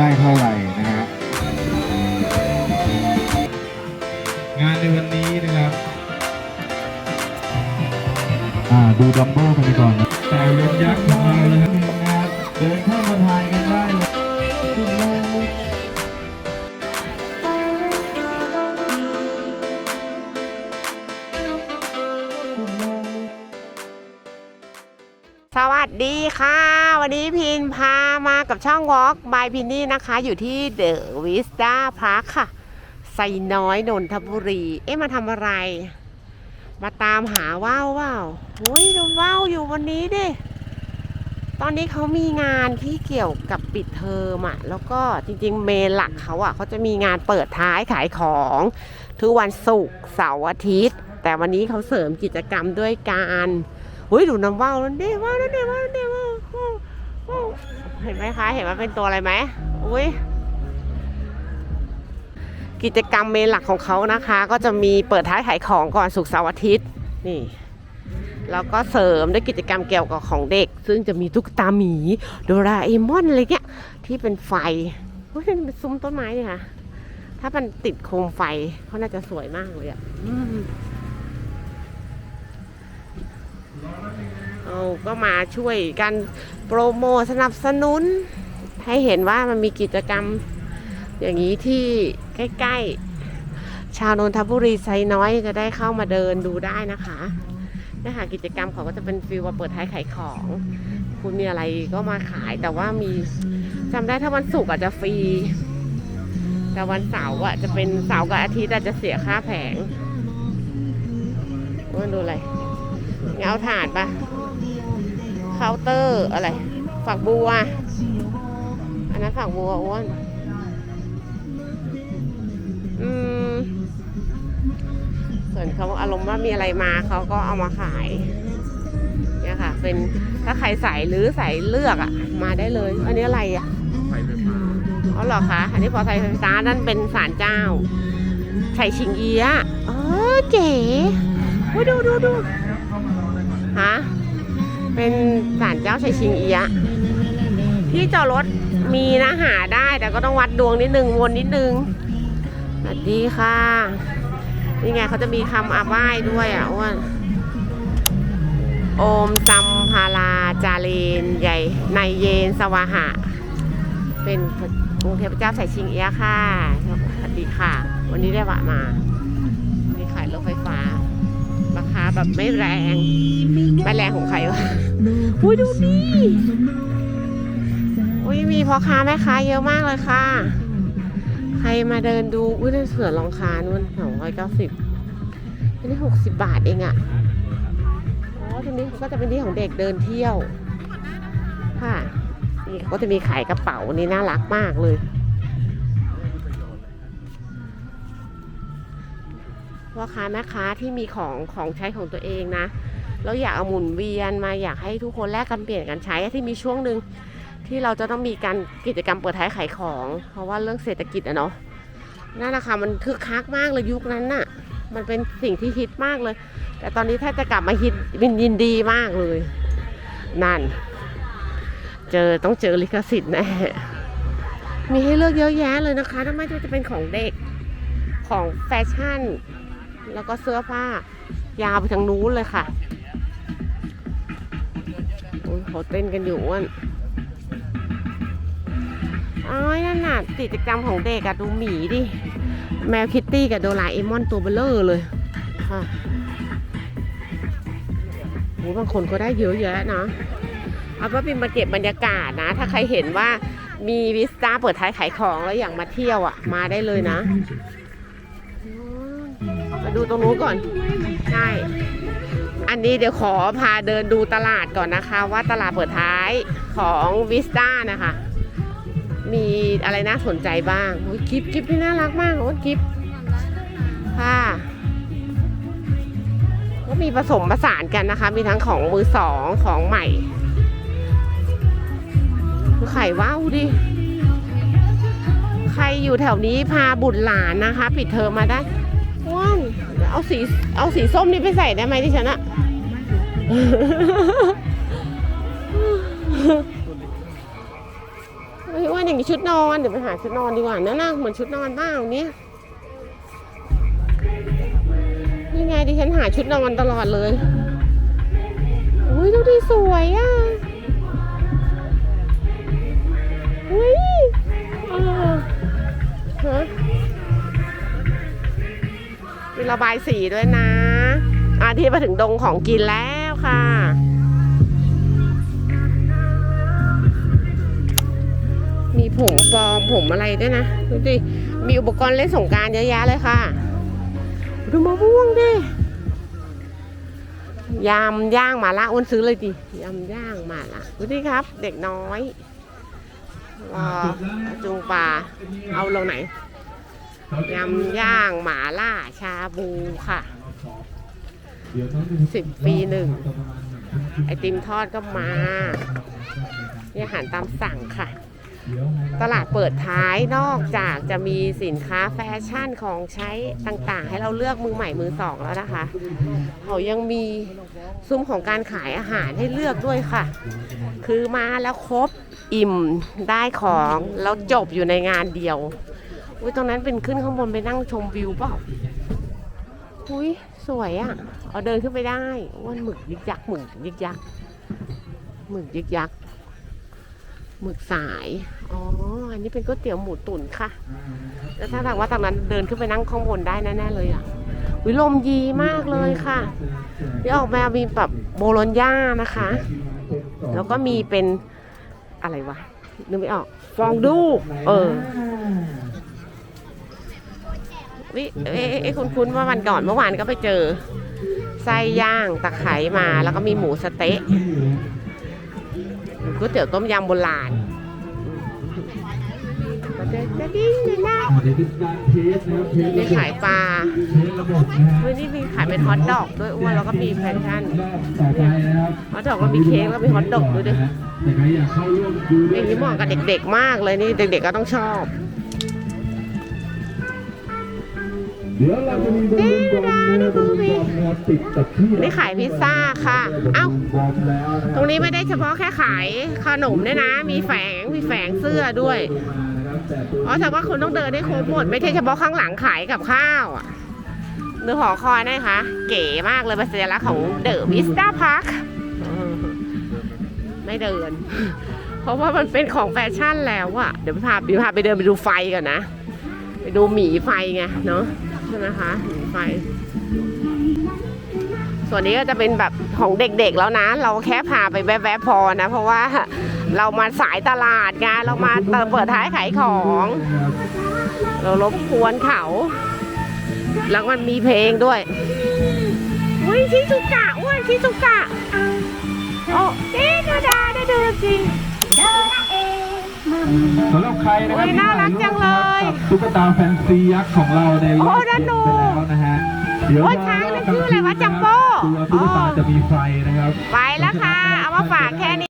ได้เท่าไหร่นะฮะงานในวันนี้นะครับอ่าดูดัมเบิลกันไปก่อนนะแต่รถยักษ์ นี้พินพามากับช่อง Walk by พินนี่นะคะ อยู่ที่เดอะวิสตาพาร์คค่ะไซน้อยนนทบุรี เอ๊ะมาทำอะไร มาตามหาว่าวว่าวอุ้ยดูว่าวอยู่วันนี้ดิตอนนี้เขามีงานที่เกี่ยวกับปิดเทอมอะแล้วก็จริงๆเมนหลักเขาอะเขาจะมีงานเปิดท้ายขายของทุกวันศุกร์เสาร์อาทิตย์ แต่วันนี้เขาเสริมกิจกรรมด้วยการอุ้ยดูน้ำว่าวนั่นดิว่าวนั่นดิว่าวนั่นดิว่าว เห็นไหมคะ เห็นว่าเป็นตัวอะไรไหมอุ้ยกิจกรรมเมนหลักของเขานะคะ ก็จะมีเปิดท้ายขายของก่อนศุกร์เสาร์อาทิตย์นี่แล้วก็เสริมด้วยกิจกรรมเกี่ยวกับของเด็ก ซึ่งจะมีตุ๊กตาหมีโดราเอมอนอะไรเงี้ยที่เป็นไฟเฮ้ยเป็นซุ้มต้นไม้เนี่ยค่ะถ้ามันติดโคมไฟเขาน่าจะสวยมากเลยอะ เอาก็มาช่วยกันโปรโมสนับสนุน ให้เห็นว่ามันมีกิจกรรมอย่างนี้ที่ใกล้ๆ ชาวนนทบุรีไซน้อยจะได้เข้ามาเดินดูได้นะคะนะคะกิจกรรมเขาก็จะเป็นฟิลว่าเปิดท้ายขายของ คุณมีอะไรก็มาขายแต่ว่ามีจำได้ถ้าวันศุกร์อาจจะฟรี แต่วันเสาร์อะจะเป็นเสาร์กับอาทิตย์อาจจะเสียค่าแผงว่าดูอะไรเงาถ่านปะ เคาน์เตอร์อะไร ฝักบัว อันนั้นฝักบัวอ้วนอืมส่วนเขาอารมณ์ว่ามีอะไรมาเขาก็เอามาขายเนี่ยค่ะ เป็นถ้าใครใส่หรือใส่เลือกอะมาได้เลย อันนี้อะไรอะไฟไฟฟ้าอ๋อเหรอคะอันนี้พอไทยไฟฟ้านั่นเป็นศาลเจ้าไฉชิงเอียะเออเจ๋โอ้ยดูดูดูฮะ เป็นศาลเจ้าไฉชิงเอียะที่จอดรถมีนะหาได้แต่ก็ต้องวัดดวงนิดนึงวนนิดนึงสวัสดีค่ะ นี่ไงเขาจะมีคำอาไหว้ด้วยอะอ้วนโอมซัมพาราจาเลนใหญ่ในเยนสวาหะ เป็นกรุงเทพเจ้าสายชิงเอียะค่ะสวัสดีค่ะ วันนี้ได้วะมา แบบไม่แรงไม่แรงของใครวะอุ้ยดูดิอุ้ยมีพ่อค้าแม่ค้าเยอะมากเลยค่ะ ใครมาเดินดูอุ้ยได้เสือรองคานู่นสองร้อยเก้าสิบอันนี้หกสิบบาทเองอะ่ะอ๋อทีนี้ก็จะเป็นที่ของเด็กเดินเที่ยว ค่ะนี่เขาก็จะมีขายกระเป๋านี่น่ารักมากเลย พ่อค้าแม่ค้าที่มีของของใช้ของตัวเองนะแล้วอยากเอาหมุนเวียนมาอยากให้ทุกคนแลกกันเปลี่ยนกันใช้ที่มีช่วงหนึ่งที่เราจะต้องมีการกิจกรรมเปิดท้ายขายของ เพราะว่าเรื่องเศรษฐกิจอะเนาะนั่นนะคะมันคึกคักมากเลยยุคนั้นน่ะ มันเป็นสิ่งที่ฮิตมากเลย แต่ตอนนี้ถ้าจะกลับมาฮิตวินยินดีมากเลย นั่น เจอต้องเจอลิขสิทธิ์แน่มีให้เลือกเยอะแยะเลยนะคะทำไมจะเป็นของเด็กของแฟชั่น แล้วก็เสื้อผ้ายาวไปทางนู้นเลยค่ะโอ้ยเขาเต้นกันอยู่อ้วนอ้อยนั่นน่ะกิจกรรมของเด็กอะดูหมีดิ แมวคิตตี้กับโดราเอมอนตัวเบลเลอร์เลยค่ะโหบางคนก็ได้เยอะแยะนะเอาว่าเป็นมาเก็บบรรยากาศนะ ถ้าใครเห็นว่ามีวิสตาเปิดท้ายขายของแล้วอยากมาเที่ยวอะมาได้เลยนะ ดูตรงนู้นก่อน ใช่ อันนี้เดี๋ยวขอพาเดินดูตลาดก่อนนะคะ ว่าตลาดเปิดท้ายของวิสต้านะคะ มีอะไรน่าสนใจบ้างโอ้ยกิฟกิฟที่น่ารักมากโอ้ยกิฟค่ะก็มีผสมผสานกันนะคะ มีทั้งของมือสองของใหม่ไข่ว้าวดิใครอยู่แถวนี้พาบุตรหลานนะคะ ปิดเทอมมาได้ เอาสีเอาสีส้มนี่ไปใส่ได้ไหมที่ฉันอะไอ้อ้วนอย่างมีชุดนอนเดี๋ยวไปหาชุดนอนดีกว่านั่นน่ะเหมือนชุดนอนบ้างเนี่ยนี่ไงดิฉันหาชุดนอนตลอดเลยอุ้ยดูดิสวยอะอุ้ยเออฮะ มีระบายสีด้วยนะอาที่มาถึงดงของกินแล้วค่ะ มีผมปลอมผมอะไรด้วยนะ ดูดิ มีอุปกรณ์เล่นสงการเยอะแยะเลยค่ะ ดูมะม่วงดิยำย่างหมาล่าอ้วนซื้อเลยดิยำย่างหมาล่าดูดิครับ เด็กน้อยรอจูงปลาเอาลงไหน ยำย่างหมาล่าชาบูค่ะสิบปีหนึ่ง ไอติมทอดก็มานี่อาหารตามสั่งค่ะ ตลาดเปิดท้ายนอกจากจะมีสินค้าแฟชั่นของใช้ต่างๆ ให้เราเลือกมือใหม่มือสองแล้วนะคะ เขายังมีซุ้มของการขายอาหารให้เลือกด้วยค่ะ คือมาแล้วครบอิ่มได้ของแล้วจบอยู่ในงานเดียว อุ้ยตรงนั้นเป็นขึ้นข้างบนไปนั่งชมวิวเปล่าอุ้ยสวยอะ่ะเอาเดินขึ้นไปได้ว่าหมึกยึกยักหมึกยึกยักหมึกยึกยักหมึกสายอ๋ออันนี้เป็นก๋วยเตี๋ยวหมูตุ๋นค่ะแล้วถ้าทางว่าตรงนั้นเดินขึ้นไปนั่งข้างบนได้แน่ๆเลยอะวิลมยีมากเลยค่ะที่ออกมามีแบบโบโลญญานะคะ แล้วก็มีเป็นอะไรวะนึกไม่ออก ฟองดู เออ วิเอ๊ะคุณคุ้นๆว่าวันก่อนเมื่อวานก็ไปเจอไส้ย่างตะไคร้มาแล้วก็มีหมูสเต๊ะก๋วยเตี๋ยวต้มยำโบราณจะดิ้งเลยนะมีขายปลาเทสระบบนะฮะเฮ้ยนี่มีขายเป็นฮอทดอกด้วยอ้วนแล้วก็มีแฟชั่นรอบต่อไปนะครับฮอทดอกแล้วมีเค้กแล้วมีฮอทดอกด้วยดิแต่ใครอยากเข้าร่วยย่างนี้เหมาะกับเด็กๆมากเลยนี่เด็กๆก็ต้องชอบ เดี๋ยวเราจะมีบอลลูนบอมนะครับบอลลูนบอมนะครับติดกับที่นี่ขายพิซซ่าค่ะ เอ้าบอมแล้วนะคบตรงนี้ไม่ได้เฉพาะแค่ขายขนมด้วยนะ มีแฝง มีแฝงเสื้อด้วย อ๋อ แต่ว่าคุณต้องเดินให้ครบหมด ไม่ใช่เฉพาะข้างหลังขายกับข้าวอะเนื้อหอคอยนะคะ เก๋มากเลยเป็นสัญลักษณ์ของเดอะวิสตาพาร์คไม่เดิน เพราะว่ามันเป็นของแฟชั่นแล้วอะเดี๋ยวพาเดี๋ยวพาไปเดินไปดูไฟก่อนนะ ไปดูหมีไฟไงเนาะ ใช่ไหมคะหมีไฟ ส่วนนี้ก็จะเป็นแบบของเด็กๆแล้วนะ เราแค่พาไปแวบๆพอนะ เพราะว่าเรามาสายตลาดไงเรามาเปิดท้ายขายของ เรารบกวนเขา แล้วมันมีเพลงด้วยอุ้ยชิซุกะอ้วนชิซุกะโอ้เจ๊นาดาได้ดูจริง สำหรับใครนะครัโอ้ยน่ารักจังเลยกับตุ๊กตาแฟนซียักษ์ของเราในรอบโอ้นั่นดูไปแล้วนะฮะเดี๋ยวโอ้ยช้างนั่นชื่ออะไรวะจัมโบ้ตัวตุ๊กตาจะมีไฟนะครับ ไปแล้วค่ะ เอามาฝากแค่นี้